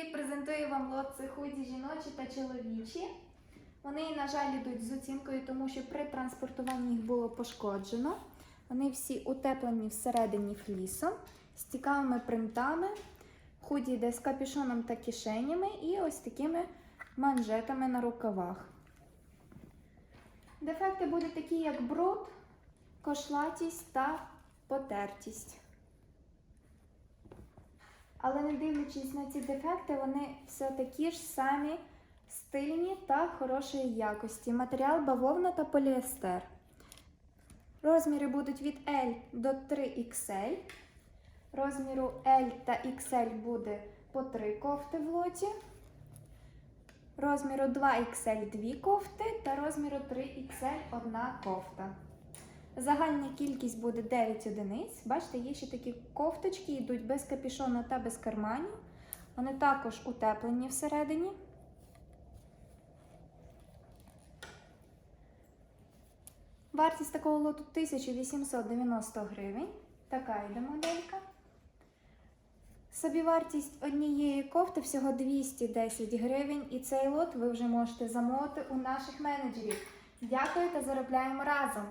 привіт! Презентую вам лот це худі жіночі та чоловічі. Вони, на жаль, йдуть з оцінкою, тому що при транспортуванні їх було пошкоджено. Вони всі утеплені всередині флісом, з цікавими принтами. Худі йде з капюшоном та кишенями і ось такими манжетами на рукавах. Дефекти будуть такі, як бруд, кошлатість та потертість. Але не дивлячись на ці дефекти, вони все такі ж самі стильні та хорошої якості. Матеріал бавовна та поліестер. Розміри будуть від L до 3XL. Розміру L та XL буде по 3 кофти в лоті. Розміру 2XL 2 кофти та розміру 3XL 1 кофта. Загальна кількість буде 9 одиниць. Бачите, є ще такі кофточки, йдуть без капішона та без карманів. Вони також утеплені всередині. Вартість такого лоту 1890 гривень. Така йде моделька. Собівартість однієї кофти всього 210 гривень, і цей лот ви вже можете замовити у наших менеджерів. Дякую та заробляємо разом!